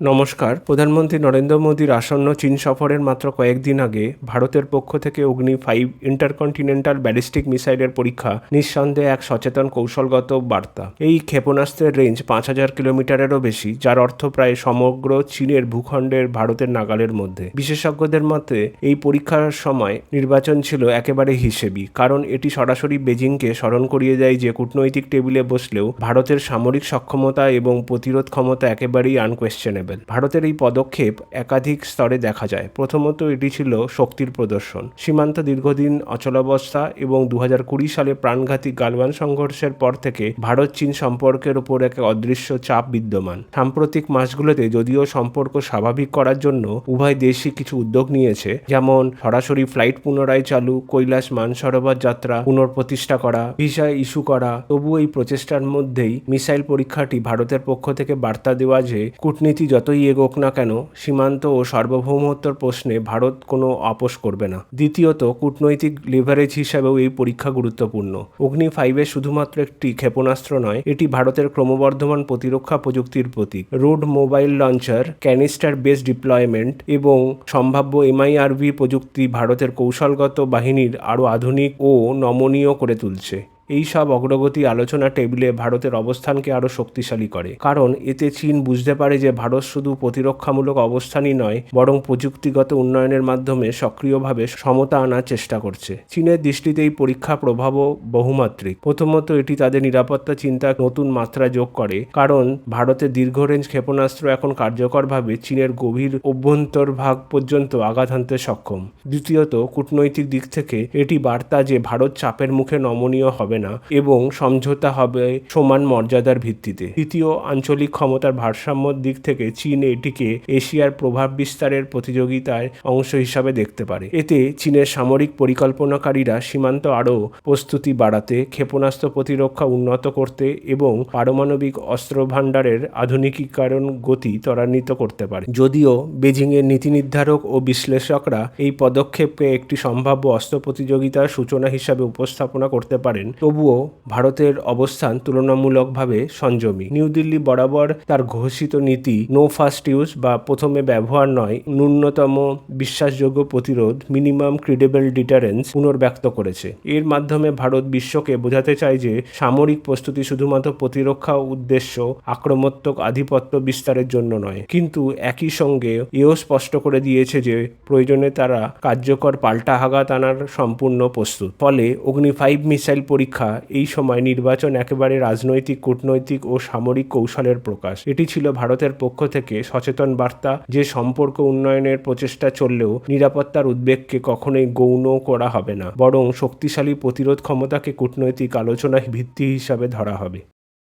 নমস্কার। প্রধানমন্ত্রী নরেন্দ্র মোদীর আসন্ন চীন সফরের মাত্র কয়েকদিন আগে ভারতের পক্ষ থেকে অগ্নি ফাইভ ইন্টারকন্টিনেন্টাল ব্যালিস্টিক মিসাইলের পরীক্ষা নিঃসন্দেহে এক সচেতন কৌশলগত বার্তা। এই ক্ষেপণাস্ত্রের রেঞ্জ পাঁচ হাজার কিলোমিটারেরও বেশি, যার অর্থ প্রায় সমগ্র চীনের ভূখণ্ডের ভারতের নাগালের মধ্যে। বিশেষজ্ঞদের মতে, এই পরীক্ষার সময় নির্বাচন ছিল একেবারে হিসেবি, কারণ এটি সরাসরি বেজিংকে স্মরণ করিয়ে দেয় যে কূটনৈতিক টেবিলে বসলেও ভারতের সামরিক সক্ষমতা এবং প্রতিরোধ ক্ষমতা একেবারেই আনকোয়েশ্চেনেবল ভারতের এই পদক্ষেপ একাধিক স্তরে দেখা যায়। প্রথমত এটি ছিল শক্তির প্রদর্শন। সীমান্ত দীর্ঘদিন অচলাবস্থা এবং দু হাজার কুড়ি সালে প্রাণঘাতী গালওয়ান সংঘর্ষের পর থেকে ভারত চীন সম্পর্কের উপর এক অদৃশ্য চাপ বিদ্যমান। সাম্প্রতিক মাসগুলোতে যদিও সম্পর্ক স্বাভাবিক করার জন্য উভয় দেশই কিছু উদ্যোগ নিয়েছে, যেমন সরাসরি ফ্লাইট পুনরায় চালু, কৈলাস মানসরোবর যাত্রা, পুনঃপ্রতিষ্ঠা করা, ভিসা ইস্যু করা। তবু এই প্রচেষ্টার মধ্যেই মিসাইল পরীক্ষাটি ভারতের পক্ষ থেকে বার্তা দেওয়া যে, কূটনীতি যতই এগোক না কেন, সীমান্ত ও সার্বভৌমত্বর প্রশ্নে ভারত কোনো আপোষ করবে না। দ্বিতীয়ত, কূটনৈতিক লিভারেজ হিসাবেও এই পরীক্ষা গুরুত্বপূর্ণ। অগ্নি ফাইভে শুধুমাত্র একটি ক্ষেপণাস্ত্র নয়, এটি ভারতের ক্রমবর্ধমান প্রতিরক্ষা প্রযুক্তির প্রতীক। Road mobile launcher canister base deployment এবং সম্ভাব্য এমআইআরভি প্রযুক্তি ভারতের কৌশলগত বাহিনীর আরও আধুনিক ও নমনীয় করে তুলছে। এই সব অগ্রগতি আলোচনা টেবিলে ভারতের অবস্থানকে আরও শক্তিশালী করে। কারণ এতে চীন বুঝতে পারে যে ভারত শুধু প্রতিরক্ষামূলক অবস্থানই নয়, বরং প্রযুক্তিগত উন্নয়নের মাধ্যমে সক্রিয়ভাবে সমতা আনার চেষ্টা করছে। চীনের দৃষ্টিতে এই পরীক্ষা প্রভাবও বহুমাত্রিক। প্রথমত এটি তাদের নিরাপত্তা চিন্তা নতুন মাত্রা যোগ করে, কারণ ভারতের দীর্ঘ রেঞ্জ ক্ষেপণাস্ত্র এখন কার্যকরভাবে চীনের গভীর অভ্যন্তরভাগ পর্যন্ত আঘাত হানতে সক্ষম। দ্বিতীয়ত, কূটনৈতিক দিক থেকে এটি বার্তা যে ভারত চাপের মুখে নমনীয় হবে না এবং সমঝোতা হবে সমান মর্যাদার ভিত্তিতে। তৃতীয় আঞ্চলিক ক্ষমতার ভারসাম্যর দিক থেকে চীন এটিকে এশিয়ার প্রভাব বিস্তারের প্রতিযোগিতার অংশ হিসাবে দেখতে পারে। এতে চীনের সামরিক পরিকল্পনাকারীরা সীমান্ত আরও প্রস্তুতি বাড়াতে, ক্ষেপণাস্ত্র প্রতিরক্ষা উন্নত করতে এবং পারমাণবিক অস্ত্র ভাণ্ডারের আধুনিকীকরণ গতি ত্বরান্বিত করতে পারে। যদিও বেজিংয়ের নীতি নির্ধারক ও বিশ্লেষকরা এই পদক্ষেপকে একটি সম্ভাব্য অস্ত্র প্রতিযোগিতার সূচনা হিসাবে উপস্থাপনা করতে পারেন তবুও ভারতের অবস্থান তুলনামূলকভাবে সংযমী। নিউ দিল্লি বরাবর তার ঘোষিত নীতি নো ফার্স্ট ইউজ বা প্রথমে ব্যবহার নয়, ন্যূনতম বিশ্বাসযোগ্য প্রতিরোধ মিনিমাম ক্রিডেবল ডিটারেন্স পুনর্ব্যক্ত করেছে। এর মাধ্যমে ভারত বিশ্বকে বোঝাতে চায় যে সামরিক প্রস্তুতি শুধুমাত্র প্রতিরক্ষা উদ্দেশ্য, আক্রমণাত্মক আধিপত্য বিস্তারের জন্য নয়। কিন্তু একই সঙ্গে এও স্পষ্ট করে দিয়েছে যে প্রয়োজনে তারা কার্যকর পাল্টা আঘাত আনার সম্পূর্ণ প্রস্তুত। ফলে অগ্নি ফাইভ মিসাইল পরীক্ষা এই সময় নির্বাচন একেবারে রাজনৈতিক, কূটনৈতিক ও সামরিক কৌশলের প্রকাশ। এটি ছিল ভারতের পক্ষ থেকে সচেতন বার্তা যে সম্পর্ক উন্নয়নের প্রচেষ্টা চললেও নিরাপত্তার উদ্বেগকে কখনোই গৌণ করা হবে না, বরং শক্তিশালী প্রতিরোধ ক্ষমতাকে কূটনৈতিক আলোচনায় ভিত্তি হিসাবে ধরা হবে।